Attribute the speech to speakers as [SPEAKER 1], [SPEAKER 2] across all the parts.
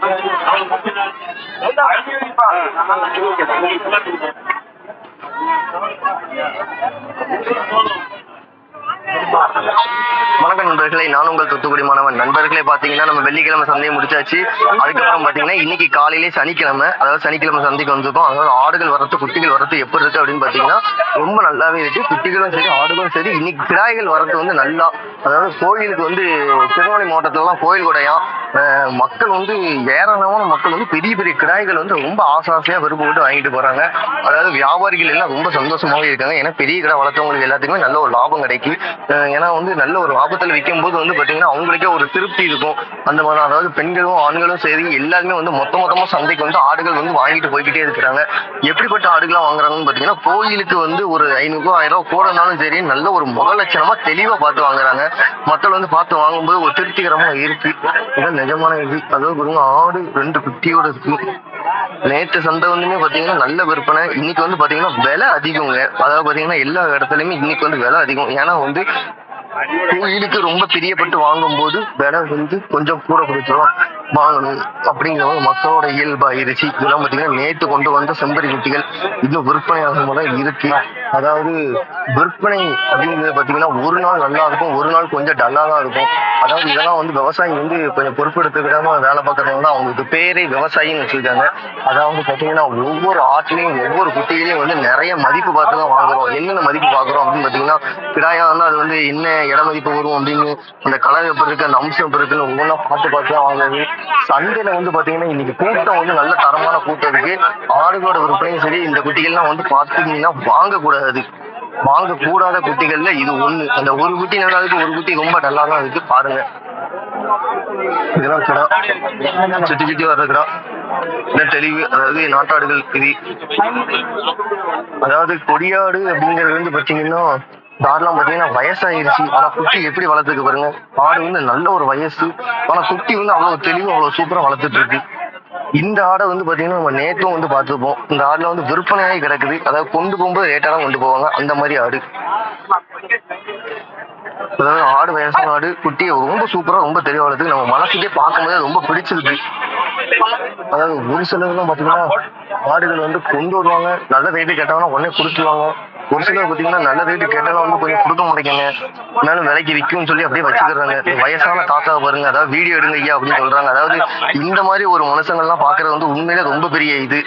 [SPEAKER 1] Thank you. வணக்கம் நண்பர்களே நான் உங்கள் தூத்துக்குடி மாணவன். நண்பர்களே பாத்தீங்கன்னா நம்ம வெள்ளிக்கிழமை சந்தையை முடிச்சாச்சு. அதுக்கப்புறம் பாத்தீங்கன்னா இன்னைக்கு காலையிலே சனிக்கிழமை அதாவது சனிக்கிழமை சந்தைக்கு வந்திருக்கோம். அதாவது ஆடுகள் வரத்து குட்டிகள் வரத்து எப்படி இருக்கு அப்படின்னு பாத்தீங்கன்னா ரொம்ப நல்லாவே இருக்கு. குட்டிகளும் சரி ஆடுகளும் சரி இன்னைக்கு கிடாய்கள் வரத்து வந்து நல்லா அதாவது கோயிலுக்கு வந்து திருநெல்வேலி மாவட்டத்துலலாம் கோயில் கூடையாம் அஹ் மக்கள் வந்து ஏராளமான மக்கள் வந்து பெரிய பெரிய கிடாய்கள் வந்து ரொம்ப ஆசை ஆசையா விருப்பப்பட்டு வாங்கிட்டு போறாங்க. அதாவது வியாபாரிகள் எல்லாம் ரொம்ப சந்தோஷமாவே இருக்காங்க. ஏன்னா பெரிய கடை வளர்த்தவங்களுக்கு எல்லாத்துக்குமே நல்ல ஒரு லாபம் கிடைக்கும் ஏன்னா வந்து நல்ல ஒரு ஆபத்தில் விற்கும் போது வந்து பாத்தீங்கன்னா அவங்களுக்கே ஒரு திருப்தி இருக்கும். அந்த மாதிரி அதாவது பெண்களும் ஆண்களும் சரி எல்லாருமே வந்து மொத்த மொத்தமா சந்தைக்கு வந்து ஆடுகள் வந்து வாங்கிட்டு போய்கிட்டே இருக்கிறாங்க. எப்படிப்பட்ட ஆடுகளா வாங்குறாங்கன்னு பாத்தீங்கன்னா கோயிலுக்கு வந்து ஒரு ஐநூறு ஆயிரம் ரூபாய் கூடனாலும் சரி நல்ல ஒரு முக லட்சணமா தெளிவா பார்த்து வாங்குறாங்க. மக்கள் வந்து பார்த்து வாங்கும்போது ஒரு திருப்திகரமா இருக்கு. இதான் நிஜமான இது. அதாவது பாருங்க ஆடு ரெண்டு குட்டியோட இருக்கு. நேற்று சந்தை வந்துமே பாத்தீங்கன்னா நல்ல விற்பனை. இன்னைக்கு வந்து பாத்தீங்கன்னா விலை அதிகங்க. அதாவது பாத்தீங்கன்னா எல்லா இடத்துலயுமே இன்னைக்கு வந்து விலை அதிகம். ஏன்னா வந்து கோயிலுக்கு ரொம்ப பிரியப்பட்டு வாங்கும்போது விலை வந்து கொஞ்சம் கூட கொடுத்துருவோம் வாங்கணும். அப்படிங்கிறது மக்களோட இயல்பாயிருச்சு. இதெல்லாம் பாத்தீங்கன்னா நேற்று கொண்டு வந்த செம்பரி குட்டிகள் இன்னும் விற்பனை ஆகும் தான் இருக்கு. அதாவது விற்பனை அப்படிங்கிறது பாத்தீங்கன்னா ஒரு நாள் நல்லா இருக்கும். ஒரு நாள் கொஞ்சம் டல்லா தான் இருக்கும். அதாவது இதெல்லாம் வந்து விவசாயி வந்து கொஞ்சம் பொறுப்பெடுத்துக்கிடாம வேலை பார்க்கறவங்க அவங்களுக்கு பேரே விவசாயின்னு வச்சிருக்காங்க. அதாவது பாத்தீங்கன்னா ஒவ்வொரு ஆட்டுலையும் ஒவ்வொரு குட்டிகளையும் வந்து நிறைய மதிப்பு பார்த்து தான் வாங்குறோம். என்னென்ன மதிப்பு பார்க்குறோம் அப்படின்னு பாத்தீங்கன்னா கிடாயா வந்து அது வந்து என்ன இட மதிப்பு வரும் அப்படின்னு அந்த கலர் எப்படி இருக்கு அந்த அம்சம் எப்படி இருக்குன்னு ஒவ்வொன்றா பார்த்து பார்த்து தான் வாங்குறது. சந்தையில வந்து பாத்தீங்கன்னா இன்னைக்கு கூட்டம் வந்து நல்ல தரமான கூட்டம் இருக்கு. ஆடுகளோட விற்பனையும் சரி இந்த குட்டிகள்லாம் வந்து பார்த்தீங்கன்னா வாங்கக்கூடாது. வாங்க கூடாத குட்டிகள்ல இது ஒண்ணு. அந்த ஒரு குட்டி நல்லா இருக்கு ஒரு குட்டி ரொம்ப நல்லா தான் இருக்கு. பாருங்க. இதெல்லாம் கிடா. சுத்தி சுத்தி வர்ற கிடா. தெளிவு? அதாவது நாட்டாடுகள் இது அதாவது கொடியாடு அப்படிங்கிறது வந்து பாத்தீங்கன்னா தாரெல்லாம் பாத்தீங்கன்னா வயசாயிருச்சு. ஆனா குட்டி எப்படி வளர்த்துக்கு பாருங்க. ஆடு வந்து நல்ல ஒரு வயசு. ஆனா குட்டி வந்து அவ்வளவு தெளிவு அவ்வளவு சூப்பரா வளர்த்துட்டு இருக்கு இந்த ஆடை வந்து பாத்தீங்கன்னா நம்ம நேற்றும் வந்து பார்த்துருப்போம். இந்த ஆடுல வந்து விற்பனையாகி கிடக்குது. அதாவது கொண்டு போகும்போது லேட்டா கொண்டு போவாங்க. அந்த மாதிரி ஆடு. அதாவது ஆடு வயசான ஆடு குட்டியை ரொம்ப சூப்பரா ரொம்ப தெளிவா வளர்த்துக்கு நம்ம மனசுக்கே பார்க்கும்போது ரொம்ப பிடிச்சிருக்கு. அதாவது ஒரு சிலர்லாம் பாத்தீங்கன்னா ஆடுகள் வந்து கொண்டு வருவாங்க. நல்ல ரேட்டு கேட்டாங்கன்னா உடனே கொடுத்துருவாங்க. ஒரு சிலர் பாத்தீங்கன்னா நல்ல ரேட்டு கேட்டாலும் வந்து கொஞ்சம் கொடுக்க மாட்டேங்க இருந்தாலும் விலைக்கு விற்கும்னு சொல்லி அப்படியே வச்சுக்கிறாங்க. வயசான தாத்தா பாருங்க அதாவது வீடியோ எடுங்க ஐயா அப்படின்னு சொல்றாங்க. அதாவது இந்த மாதிரி ஒரு மனுஷங்கள்லாம் பாக்குறது வந்து உண்மையிலே ரொம்ப பெரிய இது.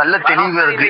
[SPEAKER 1] நல்ல தெளிவா இருக்கு.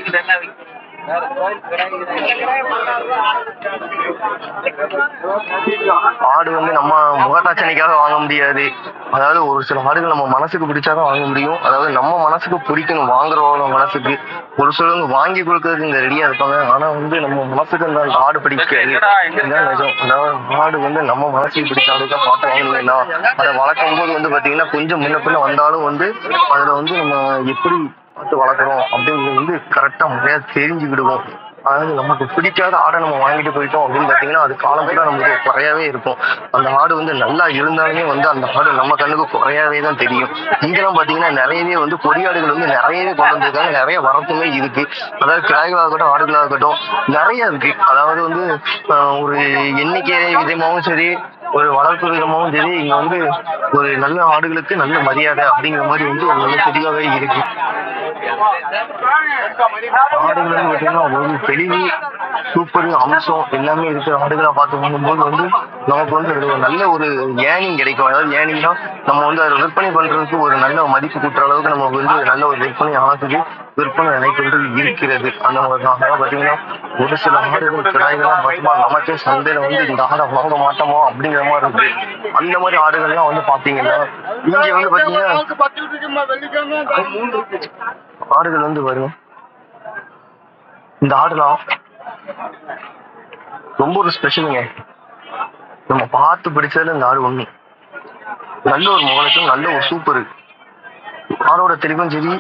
[SPEAKER 1] ஆடு வந்து நம்ம முகத்தாட்சணைக்காக வாங்க முடியாது. அதாவது ஒரு சில ஆடுகள் நம்ம மனசுக்கு பிடிச்சாதான் வாங்க முடியும். அதாவது நம்ம மனசுக்கு பிடிக்கணும் வாங்குறவங்க மனசுக்கு. ஒரு சிலவங்க வாங்கி கொடுக்கறதுக்கு இங்க ரெடியா இருப்பாங்க. ஆனா வந்து நம்ம மனசுக்கு அந்த ஆடு பிடிக்காது. நிஜம். அதாவது ஆடு வந்து நம்ம மனசுக்கு பிடிச்ச ஆடுதான் பார்த்து வாங்கணும்னா அதை வளர்க்கும் போது வந்து பாத்தீங்கன்னா கொஞ்சம் முன்ன பின்ன வந்தாலும் வந்து அதுல வந்து நம்ம எப்படி பார்த்து வளர்க்கணும். அப்படிங்கிறது வந்து கரெக்டா முறையா தெரிஞ்சுக்கிடுவோம். அதாவது நமக்கு பிடிக்காத ஆடை நம்ம வாங்கிட்டு போயிட்டோம் அப்படின்னு பார்த்தீங்கன்னா அது காலம் கூட நமக்கு குறையாவே இருக்கும். அந்த ஆடு வந்து நல்லா இருந்தாலுமே வந்து அந்த ஆடு நம்ம கண்ணுக்கு குறையாவே தான் தெரியும். இங்கெல்லாம் பார்த்தீங்கன்னா நிறையவே வந்து கொடியாடுகள் வந்து நிறையவே கொண்டு வந்திருக்காங்க. நிறைய வரத்துமே இருக்கு. அதாவது கிடாய்களாகட்டும் ஆடுகளாகட்டும் நிறைய இருக்கு. அதாவது வந்து ஒரு எண்ணிக்கை விதமாகவும் சரி ஒரு வளர்ப்பு விதமாகவும் சரி இங்க வந்து ஒரு நல்ல ஆடுகளுக்கு நல்ல மரியாதை அப்படிங்கிற மாதிரி வந்து ஒரு நல்ல தெளிவாகவே இருக்கு. ஆடுகள் பார்த்தீங்கன்னா ஒரு தெளிவு சூப்பர் அம்சம் எல்லாமே இருக்கிற ஆடுகளை பார்த்து போகும்போது வந்து நமக்கு வந்து அது ஒரு நல்ல ஒரு ஏர்னிங் கிடைக்கும் அதாவது ஏனிங்னா நம்ம வந்து அதை விற்பனை பண்றதுக்கு ஒரு நல்ல மதிப்பு கூட்டுற அளவுக்கு நமக்கு வந்து நல்ல ஒரு விற்பனை ஆகுது விற்பனை நினைக்கிறது இருக்கிறது அந்த மாதிரி தான் பார்த்தீங்கன்னா பாத்தீங்கன்னா ஒரு சில ஆடுகள் கிடாய்கள்லாம் பார்த்தோம்னா நமக்கே சந்தையில வந்து இந்த ஆடை வாங்க மாட்டோமோ அப்படிங்கிற மாதிரி இருக்கு அந்த மாதிரி ஆடுகள்லாம் வந்து பாத்தீங்கன்னா இங்க வந்து பாத்தீங்கன்னா ஆடுகள் வந்து வரும். இந்த ஆடுலாம் ரொம்ப ஒரு ஸ்பெஷலுங்க நம்ம பார்த்து பிடிச்சதுல இந்த ஆடு ஒண்ணு. நல்ல ஒரு முகலத்தும் நல்ல ஒரு சூப்பர் ஆடோட தெளிவும் சரி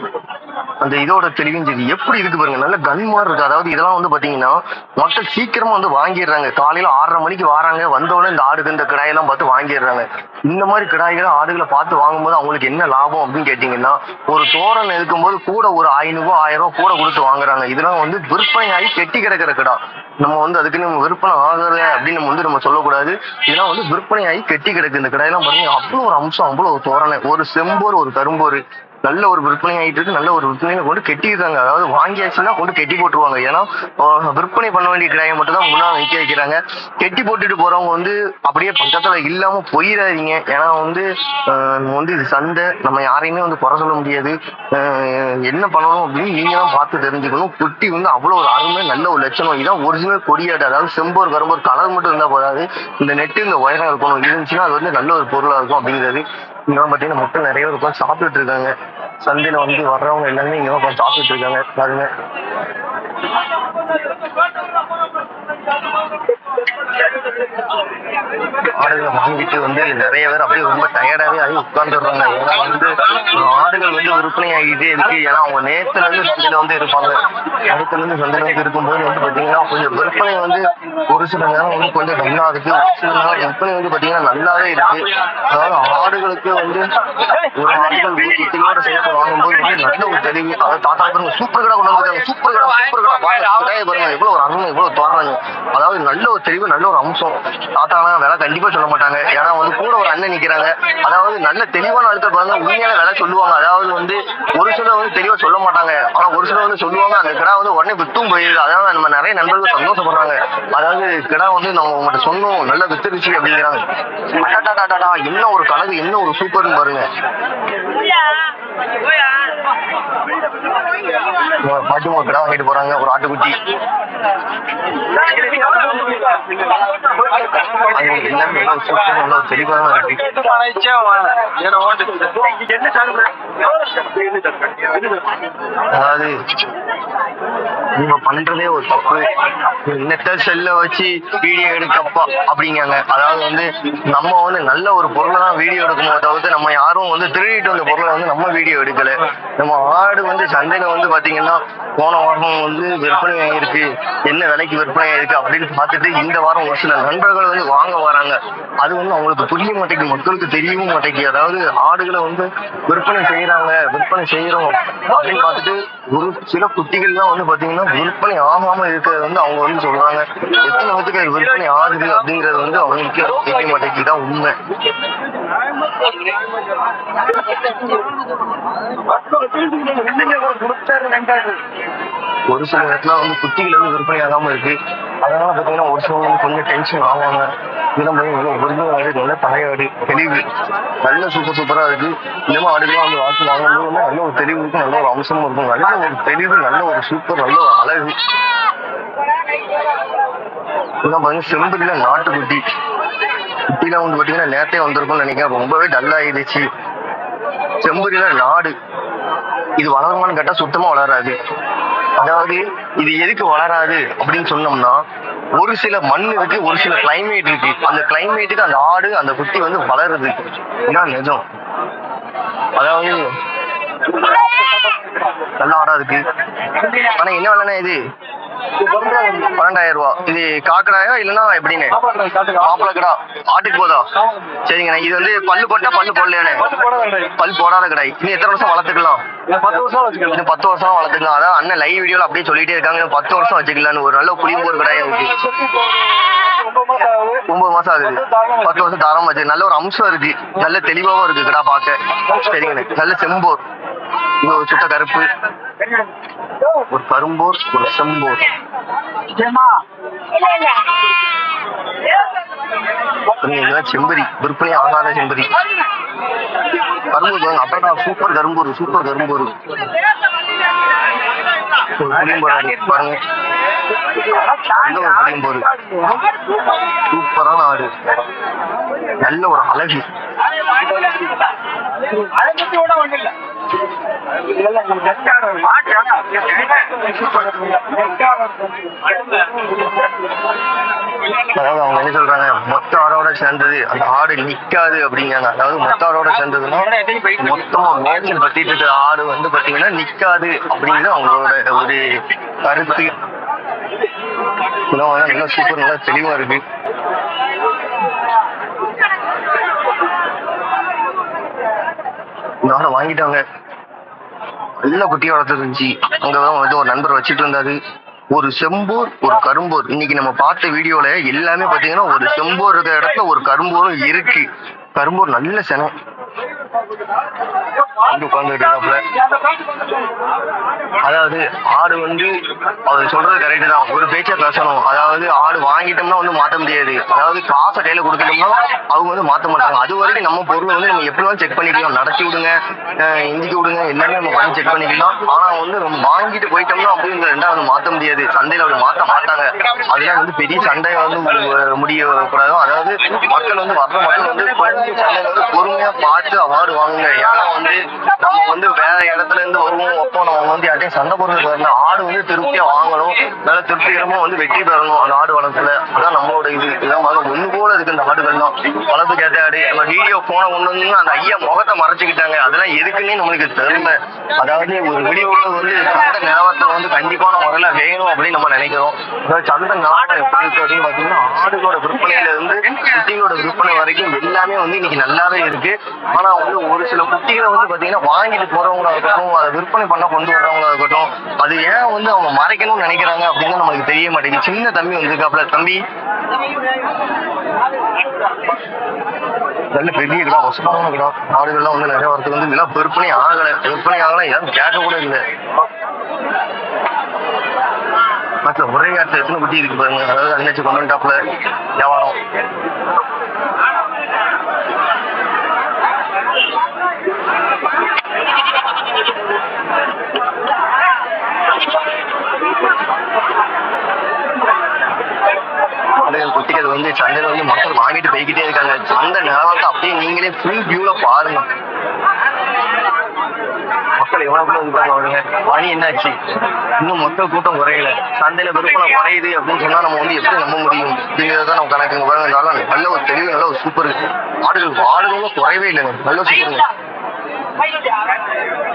[SPEAKER 1] அந்த இதோட தெளிவும் சரி. எப்படி இருக்கு பாருங்க. நல்ல கன் மாதிரி இருக்கு. அதாவது இதெல்லாம் வந்து பாத்தீங்கன்னா மக்கள் சீக்கிரமா வந்து வாங்கிடுறாங்க. காலையில ஆறரை மணிக்கு வராங்க. வந்தவொடனே இந்த ஆடுக்கு இந்த கிடாயெல்லாம் பார்த்து வாங்கிடுறாங்க. இந்த மாதிரி கிடாய்களை ஆடுகளை பார்த்து வாங்கும்போது அவங்களுக்கு என்ன லாபம் அப்படின்னு கேட்டீங்கன்னா ஒரு தோரணை இருக்கும்போது கூட ஒரு ஐநூறு ஆயிரம் ரூபாய் கூட கொடுத்து வாங்குறாங்க. இதெல்லாம் வந்து விற்பனை ஆகி கெட்டி கிடக்கிற கிடா. நம்ம வந்து அதுக்கு நம்ம விற்பனை ஆகல அப்படின்னு நம்ம வந்து நம்ம சொல்லக்கூடாது. இதெல்லாம் வந்து விற்பனை ஆகி கெட்டி கிடக்கு. இந்த கடையெல்லாம் பாருங்க. அவ்வளோ ஒரு அம்சம் அவ்வளோ ஒரு தோரணை ஒரு செம்போர் ஒரு கரும்போர். நல்ல ஒரு விற்பனை ஆகிட்டு இருக்கு. நல்ல ஒரு விற்பனையில கொண்டு கெட்டிடுறாங்க அதாவது வாங்கியாச்சுன்னா கொண்டு கெட்டி போட்டுருவாங்க. ஏன்னா விற்பனை பண்ண வேண்டிய கிராயம் மட்டும் தான் முன்னாள் நிக்க வைக்கிறாங்க. கெட்டி போட்டுட்டு போறவங்க வந்து அப்படியே பக்கத்துல இல்லாம போயிடாதீங்க ஏன்னா வந்து ஆஹ், வந்து இது சந்தை நம்ம யாரையுமே வந்து குறை சொல்ல முடியாது. ஆஹ், என்ன பண்ணணும் அப்படின்னு நீங்க தான் பார்த்து தெரிஞ்சுக்கணும். குட்டி வந்து அவ்வளவு ஒரு அருமை நல்ல ஒரு லட்சணம் இதான் ஒரிஜினல் கொடியாடு. அதாவது செம்போர் கரும்போர் கலர் மட்டும் இருந்தா போதாது. இந்த நெட்டு இந்த உயரம் இருக்கணும். இருந்துச்சுன்னா அது வந்து நல்ல ஒரு பொருளா இருக்கும் அப்படிங்கிறது. இங்க பாத்தீங்கன்னா மக்கள் நிறைய பேர் உட்காந்து சாப்பிட்டுட்டு இருக்காங்க. சந்தையில் வந்து வர்றவங்க எல்லாமே இங்க உட்காந்து சாப்பிட்டுட்டு இருக்காங்க. பாருங்க. ஆடுகளை வாங்கிட்டு வந்து நிறைய பேர் அப்படியே ரொம்ப டயர்டாவே ஆகி உட்கார்ந்துடுறாங்க. ஏன்னா வந்து ஆடுகள் வந்து விற்பனை ஆகிட்டே இருக்கு. ஏன்னா அவங்க நேத்துல இருந்து சந்தையில வந்து இருப்பாங்க. நேத்துல இருந்து சந்தையில வந்து இருக்கும்போது வந்து பாத்தீங்கன்னா கொஞ்சம் விற்பனை வந்து ஒரு சில நேரம் வந்து கொஞ்சம் நல்லா இருக்கு. ஒரு சில நேரம் விற்பனை வந்து பாத்தீங்கன்னா நல்லாவே இருக்கு. அதாவது ஆடுகளுக்கு வந்து ஒரு ஆடுகள் ஒரு சேர்த்து வந்து நல்ல ஒரு தெளிவு அதாவது தாத்தா பாருங்க சூப்பர் கடை கொண்டு வந்திருக்காங்க. சூப்பர் கடை சூப்பர் கடை. பாருங்க கடையை பாருங்க எவ்வளவு ஒரு அருமை எவ்வளவு தோறாங்க அதாவது நல்ல ஒரு தெளிவு நல்ல ஒரு அம்சம். தாத்தாலாம் விலை கண்டிப்பா சொல்ல மாட்டாங்க. ஏன்னா வந்து கூட ஒரு அண்ணன் நிக்கிறாங்க. அதாவது நல்ல தெளிவான ஆட்கள் பாருங்க உண்மையான விலை சொல்லுவாங்க. அதாவது வந்து ஒரு சிலர் வந்து தெளிவா சொல்ல மாட்டாங்க. ஆனா ஒரு சிலர் வந்து சொல்லுவாங்க அந்த கிடா வந்து உடனே வித்தும் போயிருது. அதனால நம்ம நிறைய நண்பர்கள் சந்தோஷப்படுறாங்க. அதாவது கிடா வந்து நம்ம உங்கள்கிட்ட சொன்னோம் நல்ல வித்துருச்சு அப்படிங்கிறாங்க. என்ன ஒரு கலகு என்ன ஒரு சூப்பர்னு பாருங்க. பாட்டிமா கிடா வாங்கிட்டு போறாங்க ஒரு ஆட்டுக்குட்டி எல்லாமே நல்ல தெளிவாக அதாவது நீங்க பண்றதே ஒரு தப்பு. நெட்ட செல்ல வச்சு வீடியோ எடுக்கப்பா அப்படிங்காங்க. அதாவது வந்து நம்ம வந்து நல்ல ஒரு பொருளை தான் வீடியோ எடுக்கணும் தவிர்த்து நம்ம யாரும் வந்து திருடிட்டு வந்த பொருளை வந்து நம்ம வீடியோ எடுக்கல. நம்ம ஆடு வந்து சந்தையில வந்து பாத்தீங்கன்னா போன வாரம் வந்து விற்பனை ஆயிருக்கு. என்ன விலைக்கு விற்பனை ஆயிருக்கு அப்படின்னு பார்த்துட்டு இந்த வாரம் ஒரு சில நண்பர்கள் வந்து வாங்க வராங்க. அது வந்து அவங்களுக்கு புரிய மாட்டேங்குது. மக்களுக்கு தெரியவும் மாட்டேங்குது. அதாவது ஆடுகளை வந்து விற்பனை செய்யறாங்க. விற்பனை செய்யறோம் அப்படின்னு பார்த்துட்டு ஒரு சில குட்டிகள் தான் வந்து பாத்தீங்கன்னா விற்பனை ஆகாம இருக்கிறது வந்து அவங்க வந்து சொல்றாங்க. எத்தனை பேத்துக்கு விற்பனை ஆகுது அப்படிங்கறது வந்து அவங்களுக்கு தெரிய மாட்டேங்குது உண்மை. ஒரு சில இடத்துல வந்து குட்டிகள் வந்து விற்பனை ஆகாம இருக்கு. அதனால பாத்தீங்கன்னா ஒரு சில வந்து கொஞ்சம் டென்ஷன் ஆவாங்க. இதெல்லாம் போய் ஒரிஜினல் ஆடு நல்ல தலையாடு தெளிவு நல்ல சூப்பர் சூப்பரா இருக்கு. இன்னமும் மாதிரி ஆடுகள்லாம் வந்து வாக்கு வாங்கும்போது நல்ல ஒரு தெளிவு இருக்கும் நல்ல ஒரு அம்சமும் இருக்கும். நல்ல ஒரு தெளிவு நல்ல ஒரு சூப்பர் நல்ல ஒரு அழகு. இதெல்லாம் நாட்டு செம்புல நாட்டுக்குட்டி. குட்டிலாம் வந்து பாத்தீங்கன்னா நேரத்தே வந்திருக்கும்னு நினைக்கிறேன். ரொம்பவே டல் ஆயிடுச்சு. செம்புரியில நாடு. இது வளருமான்னு கேட்டா சுத்தமா வளராது. அதாவது இது எதுக்கு வளராது அப்படின்னு சொன்னோம்னா ஒரு சில மண் இருக்கு ஒரு சில கிளைமேட் இருக்கு. அந்த கிளைமேட்டுக்கு அந்த ஆடு அந்த குட்டி வந்து வளருது. இதான் நிஜம். அதாவது நல்ல ஆடா இருக்கு. ஆனா என்ன விலைண்ணா இது? பன்னெண்டாயிரம் ரூபா. இது காக்கடாயா இல்லைன்னா எப்படின்னு? மாப்பிளக்கடா ஆட்டுக்கு போதா? சரிங்கண்ணா. இது வந்து பல்லு போட்டா பல்லு போடலையானே பல் போடாத கடை. இன்னும் எத்தனை வருஷம் வளர்த்துக்கலாம்? இன்னும் பத்து வருஷம் வளர்த்துக்கலாம். அதான் அண்ணன் லைவ் வீடியோல அப்படியே சொல்லிட்டே இருக்காங்க. பத்து வருஷம் வச்சுக்கலாம்னு. ஒரு நல்ல புளியும் ஒரு இருக்கு. ஒன்பது மாசம் ஆகுது. பத்து வருஷம் தாராளமா வச்சு நல்ல ஒரு அம்சம் இருக்கு. நல்ல தெளிவாவும் இருக்கு கடா பார்க்க. சரிங்கண்ணே. நல்ல செம்போர். இது ஒரு சுத்த கருப்பு. ஒரு கரும்போர் ஒரு செம்போர். செம்பரி விற்பனை ஆகாத செம்பரி. கரும்பூர் பாருங்க அப்படா சூப்பர் கரும்பூர் சூப்பர் கரும்பூர். பாருங்க. நல்ல ஒரு புளியம்போர் சூப்பரான ஆடு. நல்ல ஒரு அழகு. அதாவது அவங்க என்ன சொல்றாங்க மொத்த ஆடோட சேர்ந்தது அந்த ஆடு நிக்காது அப்படிங்கிறாங்க. அதாவது மொத்த ஆடோட சேர்ந்ததுன்னா மொத்தமா மேய்ச்சல் பத்திட்டு இருக்கிற ஆடு வந்து பாத்தீங்கன்னா நிக்காது அப்படிங்கிறது அவங்களோட ஒரு கருத்து. நல்லா சூப்பர் நல்லா தெளிவா இருக்கு. இந்த வாங்கிட்டாங்க. நல்ல குட்டியா வளர்த்துருந்துச்சு. அங்கதான் வந்து ஒரு நண்பர் வச்சிட்டு இருந்தாரு ஒரு செம்போர் ஒரு கரும்போர். இன்னைக்கு நம்ம பார்த்த வீடியோல எல்லாமே பாத்தீங்கன்னா ஒரு செம்போர் இருக்கிற இடத்துல ஒரு கரும்போரும் இருக்கு. கரும்போர் நல்ல செனை. வந்து உட்கார்ந்துட்டு அதாவது ஆடு வந்து அவர் சொல்றது கரெக்ட் தான். ஒரு பேச்சா பேசணும். அதாவது ஆடு வாங்கிட்டோம்னா வந்து மாத்த முடியாது. அதாவது காசை கையில கொடுத்துட்டோம்னா அவங்க வந்து மாத்த மாட்டாங்க. அது வரைக்கும் நம்ம பொருளை வந்து நம்ம எப்படி வேணாலும் செக் பண்ணிக்கலாம். நடத்தி விடுங்க. அஹ் இந்திக்கு விடுங்க. எல்லாமே நம்ம பண்ணி செக் பண்ணிக்கலாம். ஆனா வந்து நம்ம வாங்கிட்டு போயிட்டோம்னா அப்படிங்கிற ரெண்டாவது மாத்த முடியாது. சந்தையில அப்படி மாத்த மாட்டாங்க. அதெல்லாம் வந்து பெரிய சண்டை வந்து முடிய கூடாது. அதாவது மக்கள் வந்து வர்ற மக்கள் வந்து கொஞ்சம் வந்து பொறுமையா பார்த்து அவார்டு வாங்குங்க. ஏன்னா வந்து நம்ம வந்து வேற இடத்துல இருந்து வருவோம் அப்போ நம்ம வந்து யார்ட்டையும் சண்டை போடுறதுக்கு வரணும் ஆடு வந்து திருப்தியா வாங்கணும். நல்ல திருப்திகரமா வந்து வெற்றி பெறணும் அந்த ஆடு வளர்த்துல அதான் நம்மளோட இது. இதான் ஒண்ணு போல இருக்கு இந்த ஆடுகள்லாம் வளர்ப்பு கேட்ட ஆடு. நம்ம வீடியோ போன ஒண்ணு வந்து அந்த ஐயா முகத்தை மறைச்சுக்கிட்டாங்க. அதெல்லாம் எதுக்குன்னே நம்மளுக்கு தெரியல. அதாவது ஒரு வீடியோல வந்து சந்த நிலவரத்துல வந்து கண்டிப்பான முறையில வேணும் அப்படின்னு நம்ம நினைக்கிறோம். அதாவது சந்தை எப்படி இருக்கு அப்படின்னு பாத்தீங்கன்னா ஆடுகளோட விற்பனையில இருந்து குட்டிகளோட விற்பனை வரைக்கும் எல்லாமே வந்து இன்னைக்கு நல்லாவே இருக்கு. ஆனா வந்து ஒரு சில குட்டிகளை வந்து பாத்தீங்கன்னா வாங்கிட்டு போறவங்களா இருக்கட்டும் அதை விற்பனை பண்ண கொண்டு வர்றவங்களா இருக்கட்டும் அது ஏன் வந்து அவங்க மறைக்கணும்னு நினைக்கிறாங்க அப்படின்னு நமக்கு தெரிய மாட்டேங்குது. சின்ன தம்பி வந்திருக்காப்ல தம்பி? நல்ல பெரிய கிடா வசமான கிடா ஆடுகள்லாம் வந்து நிறைய வரத்துக்கு வந்து இதெல்லாம் விற்பனை ஆகலை. விற்பனை ஆகலை யாரும் கேட்க கூட இல்லை மற்ற ஒரே இடத்துல எத்தனை குட்டி இருக்கு பாருங்க. அதாவது அன்னைச்சு கொண்டு டாப்ல வியாபாரம். ஆடுகள் குட்டிகள் வந்து சந்தையில வந்து மக்கள் வாங்கிட்டு போய்கிட்டே இருக்காங்க. அந்த நிலவரத்தை அப்படியே நீங்களே ஃபுல் வியூல பாருங்க. மக்கள் எவ்வளவு இருக்காங்க அவருங்க. மணி என்னாச்சு? இன்னும் மக்கள் கூட்டம் குறையல. சந்தையில விற்பனை குறையுது அப்படின்னு சொன்னா நம்ம வந்து எப்படி நம்ப முடியும்? அப்படிங்கிறத நம்ம கணக்கு. பாருங்க நல்ல ஒரு தெளிவு நல்ல ஒரு சூப்பர் ஆடுகள் ஆடுகளும் குறையவே இல்லைங்க. நல்ல சூப்பருங்க 还有两个。